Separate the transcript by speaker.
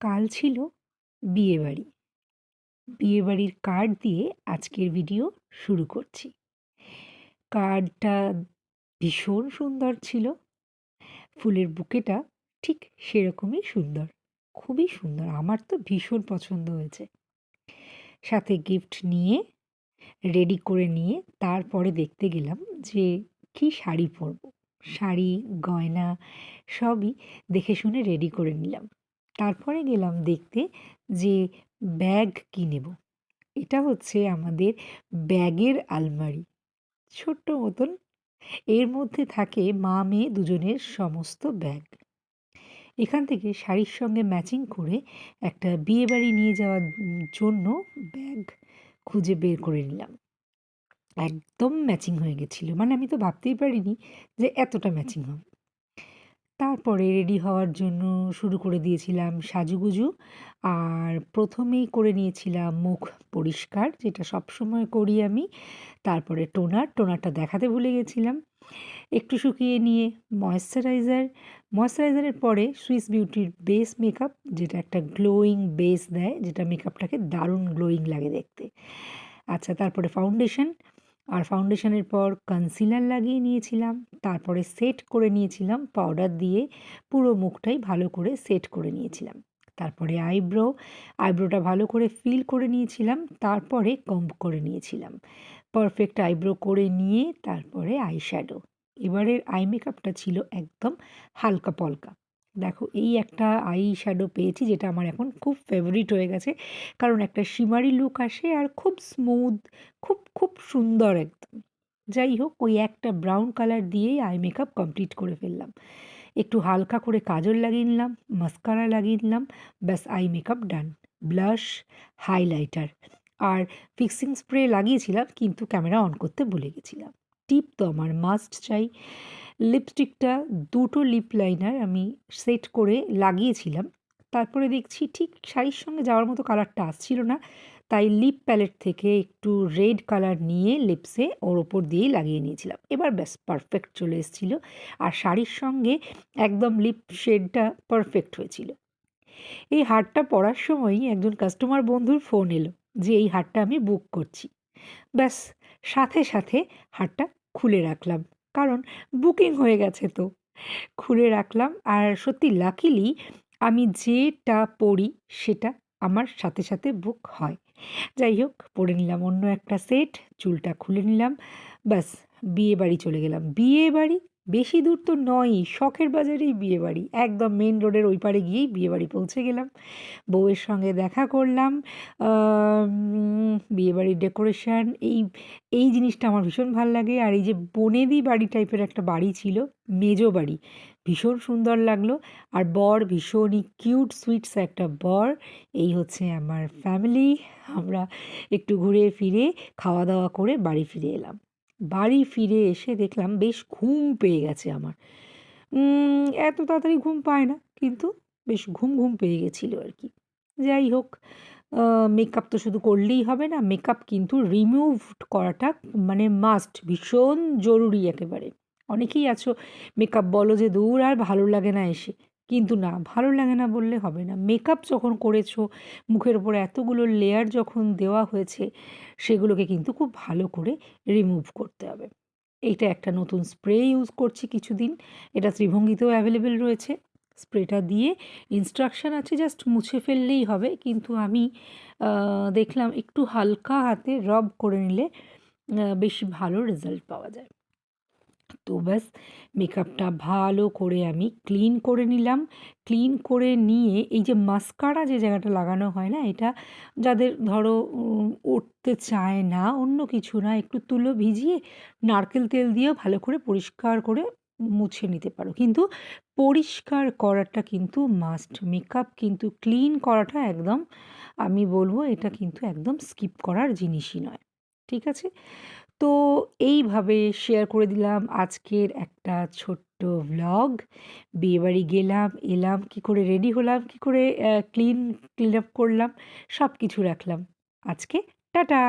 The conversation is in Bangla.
Speaker 1: কাল ছিল বিয়েবাড়ি। বিয়েবাড়ির কার্ড দিয়ে আজকের ভিডিও শুরু করছি। কার্ডটা ভীষণ সুন্দর ছিল। ফুলের বুকেটা ঠিক সেরকমই সুন্দর, খুবই সুন্দর। আমার তো ভীষণ পছন্দ হয়েছে। সাথে গিফট নিয়ে রেডি করে নিয়ে তারপরে দেখতে গেলাম যে কি শাড়ি পরবো। শাড়ি, গয়না সবই দেখে শুনে রেডি করে নিলাম। তারপরে গেলাম দেখতে যে ব্যাগ কী নেব। এটা হচ্ছে আমাদের ব্যাগের আলমারি। ছোট্ট মতন। এর মধ্যে থাকে মা, মেয়ে দুজনের সমস্ত ব্যাগ। এখান থেকে শাড়ির সঙ্গে ম্যাচিং করে একটা বিয়েবাড়ি নিয়ে যাওয়ার জন্য ব্যাগ খুঁজে বের করে নিলাম। একদম ম্যাচিং হয়ে গেছিল। মানে আমি তো ভাবতেই পারিনি যে এতটা ম্যাচিং হবে। তারপরে রেডি হওয়ার জন্য শুরু করে দিয়েছিলাম সাজুগুজু। আর প্রথমেই করে নিয়েছিলাম মুখ পরিষ্কার, যেটা সবসময় করি আমি। তারপরে টোনার, টোনারটা দেখাতে ভুলে গেছিলাম। একটু শুকিয়ে নিয়ে ময়েশ্চারাইজার। ময়েশ্চারাইজারের পরে সুইস বিউটির বেস মেকআপ, যেটা একটা গ্লোয়িং বেস দেয়, যেটা মেকআপটাকে দারুণ গ্লোয়িং লাগে দেখতে। আচ্ছা তারপরে ফাউন্ডেশন। আর ফাউন্ডেশনের পর কনসিলার লাগিয়ে নিয়েছিলাম। তারপরে সেট করে নিয়েছিলাম পাউডার দিয়ে পুরো মুখটাই ভালো করে সেট করে নিয়েছিলাম। তারপরে আইব্রো আইব্রোটা ভালো করে ফিল করে নিয়েছিলাম, তারপরে কম্প করে নিয়েছিলাম। পারফেক্ট আইব্রো করে নিয়ে তারপরে আই শ্যাডো এবারের আই মেকআপটা ছিল একদম হালকা পলকা। দেখো, এই একটা আই শ্যাডো পেয়েছি যেটা আমার এখন খুব ফেভারিট হয়ে গেছে। কারণ একটা শিমারি লুক আসে আর খুব স্মুথ খুব খুব সুন্দর একদম। যাই হোক ওই একটা ব্রাউন কালার দিয়েই আই মেকআপ কমপ্লিট করে ফেললাম। একটু হালকা করে কাজল লাগিয়ে নিলাম, মাস্কারা লাগিয়ে নিলাম, ব্যাস eye makeup done. Blush, highlighter. আর ফিক্সিং স্প্রে লাগিয়েছিলাম, কিন্তু ক্যামেরা অন করতে ভুলে গেছিলাম। টিপ তো আমার মাস্ট চাই। লিপস্টিকটা দুটো লিপ লাইনার আমি সেট করে লাগিয়েছিলাম। তারপরে দেখছি ঠিক শাড়ির সঙ্গে যাওয়ার মতো কালারটা আসছিল না। তাই লিপ প্যালেট থেকে একটু রেড কালার নিয়ে লিপসে ওর ওপর দিয়েই লাগিয়ে নিয়েছিলাম। এবার ব্যাস পারফেক্ট চলে এসেছিল আর শাড়ির সঙ্গে একদম লিপ শেডটা পারফেক্ট হয়েছিল। এই হারটা পরার সময়ই একজন কাস্টমার বন্ধুর ফোন এলো যে এই হারটা আমি বুক করছি। ব্যাস সাথে সাথে হারটা খুলে রাখলাম কারণ বুকিং হয়ে গেছে তো। খুলে রাখলাম আর সত্যি লাকিলি আমি যেটা পড়ি সেটা আমার সাথে সাথে বুক হয়। যাই হোক, পরে নিলাম অন্য একটা সেট চুলটা খুলে নিলাম, ব্যাস, বিয়ে বাড়ি চলে গেলাম। বিয়ে বাড়ি বেশি দূর তো নয়ই, শখের বাজারেই বিয়েবাড়ি। একদম মেন রোডের ওই পারে গিয়েই বিয়েবাড়ি পৌঁছে গেলাম। বউয়ের সঙ্গে দেখা করলাম বিয়ে বাড়ির ডেকোরেশন এই এই জিনিসটা আমার ভীষণ ভালো লাগে। আর এই যে বনেদি বাড়ি টাইপের একটা বাড়ি ছিল, মেজো বাড়ি, ভীষণ সুন্দর লাগল। আর বর ভীষণই কিউট সুইটস একটা বর। এই হচ্ছে আমার ফ্যামিলি আমরা একটু ঘুরে ফিরে খাওয়া দাওয়া করে বাড়ি ফিরে এলাম। বাড়ি ফিরে এসে দেখলাম বেশ ঘুম পেয়ে গেছে আমার। এত তাড়াতাড়ি ঘুম পায় না, কিন্তু বেশ ঘুম ঘুম পেয়ে গেছিল আর কি। যাই হোক মেকআপ তো শুধু করলেই হবে না মেকআপ কিন্তু রিমুভ করাটা মানে মাস্ট ভীষণ জরুরি একেবারে। অনেকেই আছো মেকআপ বলো যে দূর আর ভালো লাগে না এসে। কিন্তু না, ভালো লাগে না বললে হবে না। মেকআপ যখন করেছ, মুখের ওপর এতগুলো লেয়ার যখন দেওয়া হয়েছে, সেগুলোকে কিন্তু খুব ভালো করে রিমুভ করতে হবে। এইটা একটা নতুন স্প্রে ইউজ করছি কিছুদিন। এটা ত্রিভঙ্গিতেও অ্যাভেলেবেল রয়েছে। স্প্রেটা দিয়ে ইনস্ট্রাকশান আছে জাস্ট মুছে ফেললেই হবে। কিন্তু আমি দেখলাম একটু হালকা হাতে রব করে নিলে বেশি ভালো রেজাল্ট পাওয়া যায়। তো ব্যাস মেকআপটা ভালো করে আমি ক্লিন করে নিলাম। ক্লিন করে নিয়ে এই যে মাস্কারা যে জায়গাটা লাগানো হয় না, এটা যাদের ধরো উঠতে চায় না, অন্য কিছু না, একটু তুলো ভিজিয়ে নারকেল তেল দিয়েও ভালো করে পরিষ্কার করে মুছে নিতে পারো। কিন্তু পরিষ্কার করাটা কিন্তু মাস্ট মেকআপ কিন্তু ক্লিন করাটা একদম, আমি বলব এটা কিন্তু একদম স্কিপ করার জিনিসই নয়। ঠিক আছে? তো এইভাবে শেয়ার করে দিলাম। আজকের একটা ছোট্ট ভ্লগ বিয়েবাড়ি গেলাম, এলাম, কি করে রেডি হলাম, কি করে ক্লিন ক্লিন আপ করলাম সব কিছু রাখলাম। আজকে টাটা!